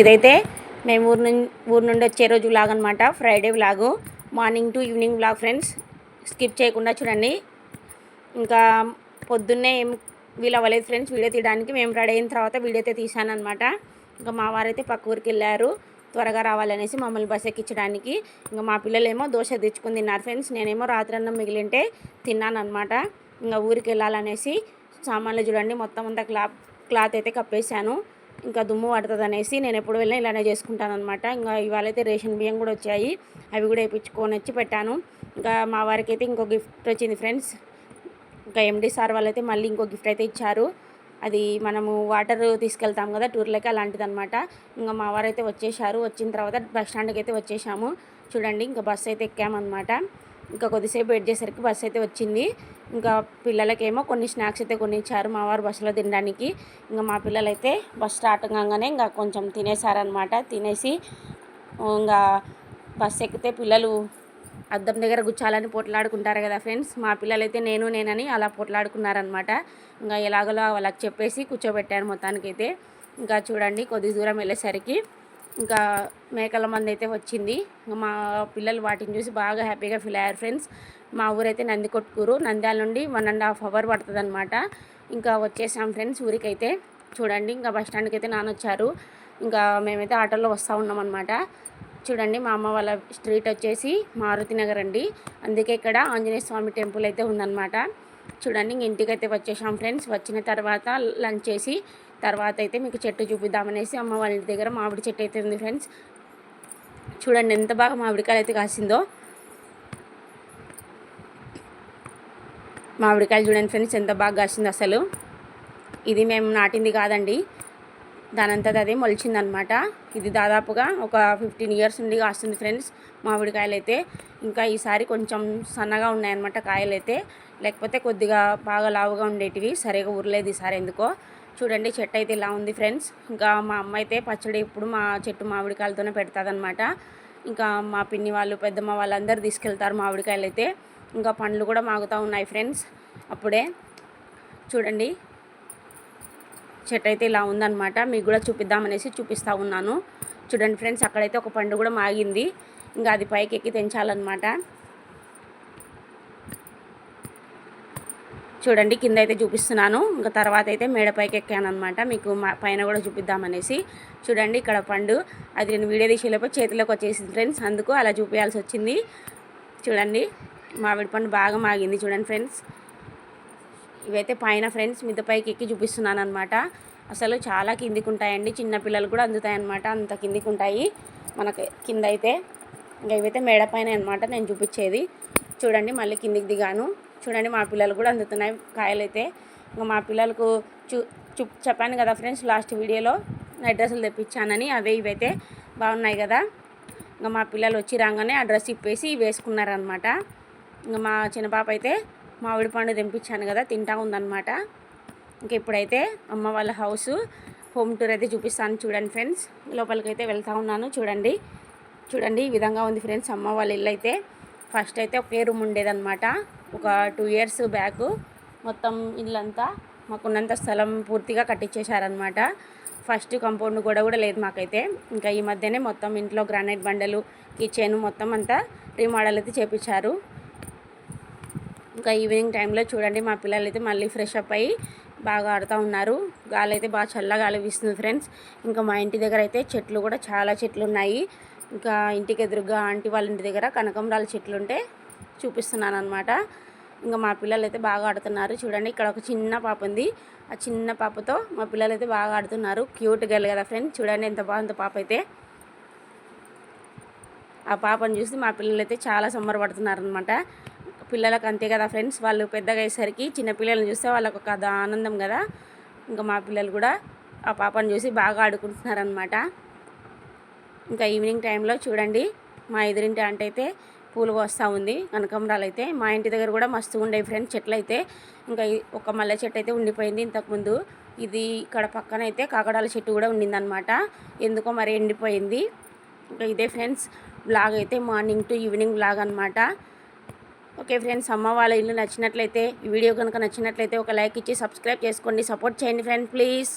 ఇదైతే మేము ఊరు నుండి ఊరు నుండి వచ్చే రోజు వ్లాగ్ అనమాట Friday vlog morning to evening vlog friends. Skip చేయకుండా చూడండి. ఇంకా పొద్దున్నే ఏం వీలు అవ్వలేదు ఫ్రెండ్స్ వీడియో తీయడానికి. మేము రెడీ అయిన తర్వాత వీడియో అయితే తీశాను అనమాట ఇంకా మా వారైతే పక్క ఊరికి వెళ్ళారు. త్వరగా రావాలనేసి మమ్మల్ని బస్ ఎక్కించడానికి. ఇంకా మా పిల్లలేమో దోశ తెచ్చుకుని తిన్నారు ఫ్రెండ్స్. నేనేమో రాత్రి అన్నం మిగిలింటే తిన్నాను అనమాట ఇంకా ఊరికి వెళ్ళాలనేసి సామాన్లు చూడండి. మొత్తం అంతా క్లా క్లాత్ అయితే కప్పేశాను. ఇంకా దుమ్ము పడుతుంది అనేసి నేను ఎప్పుడు వెళ్ళినా ఇలానే చేసుకుంటాను అనమాట ఇంకా ఇవాళ అయితే రేషన్ బియ్యం కూడా వచ్చాయి. అవి కూడా వేయించుకొని వచ్చి పెట్టాను. ఇంకా మా వారికి అయితే ఇంకో గిఫ్ట్ వచ్చింది ఫ్రెండ్స్. ఇంకా ఎండి సార్ వాళ్ళైతే మళ్ళీ ఇంకో గిఫ్ట్ అయితే ఇచ్చారు. అది మనము వాటర్ తీసుకెళ్తాం కదా టూర్లకి అలాంటిది అనమాట ఇంకా మా వారైతే వచ్చేసారు వచ్చిన తర్వాత బస్ స్టాండ్కి అయితే వచ్చేసాము చూడండి ఇంకా బస్సు అయితే ఎక్కామన్నమాట. ఇంకా కొద్దిసేపు వెయిట్ చేసరికి బస్సు అయితే వచ్చింది. ఇంకా పిల్లలకేమో కొన్ని స్నాక్స్ అయితే కొన్ని ఇచ్చారు మా వారు బస్సులో తినడానికి. ఇంకా మా పిల్లలైతే బస్ స్టార్ట్ కాగానే ఇంకా కొంచెం తినేసారనమాట తినేసి ఇంకా బస్సు ఎక్కితే పిల్లలు అద్దం దగ్గర కూర్చోాలని పోట్లాడుకుంటారు కదా ఫ్రెండ్స్ మా పిల్లలైతే నేను నేనని అలా పోట్లాడుకున్నారనమాట ఇంకా ఎలాగోలా వాళ్ళకి చెప్పేసి కూర్చోబెట్టాను మొత్తానికైతే. ఇంకా చూడండి కొద్ది దూరం వెళ్ళేసరికి. ఇంకా మేకల మంది అయితే వచ్చింది. ఇంకా మా పిల్లలు వాటిని చూసి బాగా హ్యాపీగా ఫీల్ అయ్యారు ఫ్రెండ్స్. మా ఊరైతే నందికొట్కూరు. నంద్యాల నుండి వన్ అండ్ హాఫ్ అవర్ పడుతుంది అనమాట ఇంకా వచ్చేసాం ఫ్రెండ్స్ ఊరికైతే. చూడండి ఇంకా బస్ స్టాండ్కి అయితే నాన్న వచ్చారు. ఇంకా మేమైతే ఆటోలో వస్తూ ఉన్నాం అనమాట చూడండి మా అమ్మ వాళ్ళ స్ట్రీట్ వచ్చేసి మారుతి నగర్ అండి. అందుకే ఇక్కడ ఆంజనేయ స్వామి టెంపుల్ అయితే ఉందన్నమాట. చూడండి ఇంక ఇంటికి అయితే వచ్చేసాం ఫ్రెండ్స్. వచ్చిన తర్వాత లంచ్ చేసి తర్వాత అయితే మీకు చెట్టు చూపిద్దామనేసి అమ్మ వాళ్ళ దగ్గర మామిడి చెట్టు అయితే ఉంది ఫ్రెండ్స్. చూడండి ఎంత బాగా మామిడికాయలు అయితే కాసిందో. మామిడికాయలు చూడండి ఫ్రెండ్స్ ఎంత బాగా కాసింది అసలు. ఇది మేము నాటింది కాదండి. దానంతది అదే మొలిచిందనమాట. ఇది దాదాపుగా ఒక ఫిఫ్టీన్ ఇయర్స్ నుండి కాస్తుంది ఫ్రెండ్స్ మామిడికాయలు అయితే ఇంకా ఈసారి కొంచెం సన్నగా ఉన్నాయన్నమాట కాయలు అయితే లేకపోతే కొద్దిగా బాగా లావుగా ఉండేటివి. సరిగా ఊరలేదు ఈసారి ఎందుకో. చూడండి చెట్టు అయితే ఇలా ఉంది ఫ్రెండ్స్. ఇంకా మా అమ్మ అయితే పచ్చడి ఇప్పుడు మా చెట్టు మామిడికాయలతోనే పెడతాదనమాట ఇంకా మా పిన్ని వాళ్ళు పెద్దమ్మ వాళ్ళందరూ తీసుకెళ్తారు మామిడికాయలు అయితే. ఇంకా పండ్లు కూడా మాగుతూ ఉన్నాయి ఫ్రెండ్స్ అప్పుడే. చూడండి చెట్టు అయితే ఇలా ఉందనమాట మీకు కూడా చూపిద్దామనేసి చూపిస్తూ ఉన్నాను. చూడండి ఫ్రెండ్స్ అక్కడైతే ఒక పండు కూడా మాగింది. ఇంకా అది పైకి ఎక్కి తెంచాలన్నమాట. చూడండి కింద అయితే చూపిస్తున్నాను. ఇంకా తర్వాత అయితే మేడపైకి ఎక్కాను అనమాట మీకు పైన కూడా చూపిద్దామనేసి. చూడండి ఇక్కడ పండు. అది నేను వీడియో తీసేలోపు చేతిలోకి వచ్చేసింది ఫ్రెండ్స్. అందుకు అలా చూపించాల్సి వచ్చింది చూడండి మామిడి పండు బాగా మాగింది చూడండి ఫ్రెండ్స్. ఇవైతే పైన ఫ్రెండ్స్ మిద్ద పైకి ఎక్కి చూపిస్తున్నాను అనమాట అసలు చాలా కిందికి ఉంటాయండి చిన్నపిల్లలు కూడా అందుతాయి అనమాట అంత కిందికి ఉంటాయి మనకి కింద అయితే ఇంకా ఇవైతే మేడ పైన అనమాట నేను చూపించేది. చూడండి మళ్ళీ కిందికి దిగాను. చూడండి మా పిల్లలు కూడా అందుతున్నాయి కాయలు అయితే ఇంకా మా పిల్లలకు చూ చూ చెప్పాను కదా ఫ్రెండ్స్ లాస్ట్ వీడియోలో నా డ్రెస్సులు తెప్పించానని అవే ఇవైతే బాగున్నాయి కదా. ఇంకా మా పిల్లలు వచ్చి రాగానే ఆ డ్రెస్ ఇప్పేసి వేసుకున్నారనమాట. ఇంకా మా చిన్న పాప అయితే మామిడి పండు తెంపించాను కదా తింటా ఉందన్నమాట ఇంక ఇప్పుడైతే అమ్మ వాళ్ళ హౌస్ హోమ్ టూర్ అయితే చూపిస్తాను చూడండి ఫ్రెండ్స్. లోపలికి అయితే వెళ్తూ ఉన్నాను చూడండి. చూడండి ఈ విధంగా ఉంది ఫ్రెండ్స్ అమ్మ వాళ్ళ ఇల్లు అయితే. ఫస్ట్ అయితే ఒకే రూమ్ ఉండేదన్నమాట. ఒక టూ ఇయర్స్ బ్యాక్ మొత్తం ఇల్లంతా మాకున్నంత స్థలం పూర్తిగా కట్టించేశారనమాట ఫస్ట్ కంపౌండ్ కూడా కూడా లేదు మాకైతే. ఇంకా ఈ మధ్యనే మొత్తం ఇంట్లో గ్రానైట్ బండలు కిచెన్ మొత్తం అంతా రీమోడల్ అయితే చేపించారు ఇంకా ఈవినింగ్ టైంలో చూడండి మా పిల్లలు అయితే మళ్ళీ ఫ్రెష్ అప్ అయ్యి బాగా ఆడుతూ ఉన్నారు. గాలి అయితే బాగా చల్లగా గాలి వీస్తుంది ఫ్రెండ్స్. ఇంకా మా ఇంటి దగ్గర అయితే చెట్లు కూడా చాలా చెట్లు ఉన్నాయి ఇంకా ఇంటికి ఎదురుగా ఆంటీ వాళ్ళ ఇంటి దగ్గర కనకంబరాల చెట్లు ఉంటే చూపిస్తున్నాను అనమాట ఇంకా మా పిల్లలు అయితే బాగా ఆడుతున్నారు. చూడండి ఇక్కడ ఒక చిన్న పాప ఉంది. ఆ చిన్న పాపతో మా పిల్లలు అయితే బాగా ఆడుతున్నారు. క్యూట్ గర్ల్ కదా ఫ్రెండ్స్ చూడండి ఎంత బాగుంది పాప అయితే. ఆ పాపను చూసి మా పిల్లలు అయితే చాలా సంబరపడుతున్నారు అనమాట పిల్లలకు అంతే కదా ఫ్రెండ్స్? వాళ్ళు పెద్దగా అయ్యేసరికి చిన్న పిల్లల్ని చూస్తే వాళ్ళకు ఒక ఆనందం కదా. ఇంకా మా పిల్లలు కూడా ఆ పాపను చూసి బాగా ఆడుకుంటున్నారనమాట ఇంకా ఈవినింగ్ టైంలో చూడండి మా ఎదురింటి అంటే అయితే పూలు వస్తూ ఉంది కనకంబరాలు అయితే. మా ఇంటి దగ్గర కూడా మస్తు ఉండేవి ఫ్రెండ్స్ చెట్లు అయితే ఇంకా ఒక మల్లె చెట్టు అయితే ఉండిపోయింది ఇంతకుముందు. ఇది ఇక్కడ పక్కన అయితే కాకడాల చెట్టు కూడా ఉండిందనమాట ఎందుకో మరి ఎండిపోయింది. ఇంకా ఇదే ఫ్రెండ్స్ బ్లాగ్ అయితే మార్నింగ్ టు ఈవినింగ్ బ్లాగ్ అనమాట ఓకే ఫ్రెండ్స్ అమ్మ వాళ్ళ ఇల్లు నచ్చినట్లయితే ఈ వీడియో కనుక నచ్చినట్లయితే ఒక లైక్ ఇచ్చి సబ్స్క్రైబ్ చేసుకోండి. సపోర్ట్ చేయండి ఫ్రెండ్ ప్లీజ్.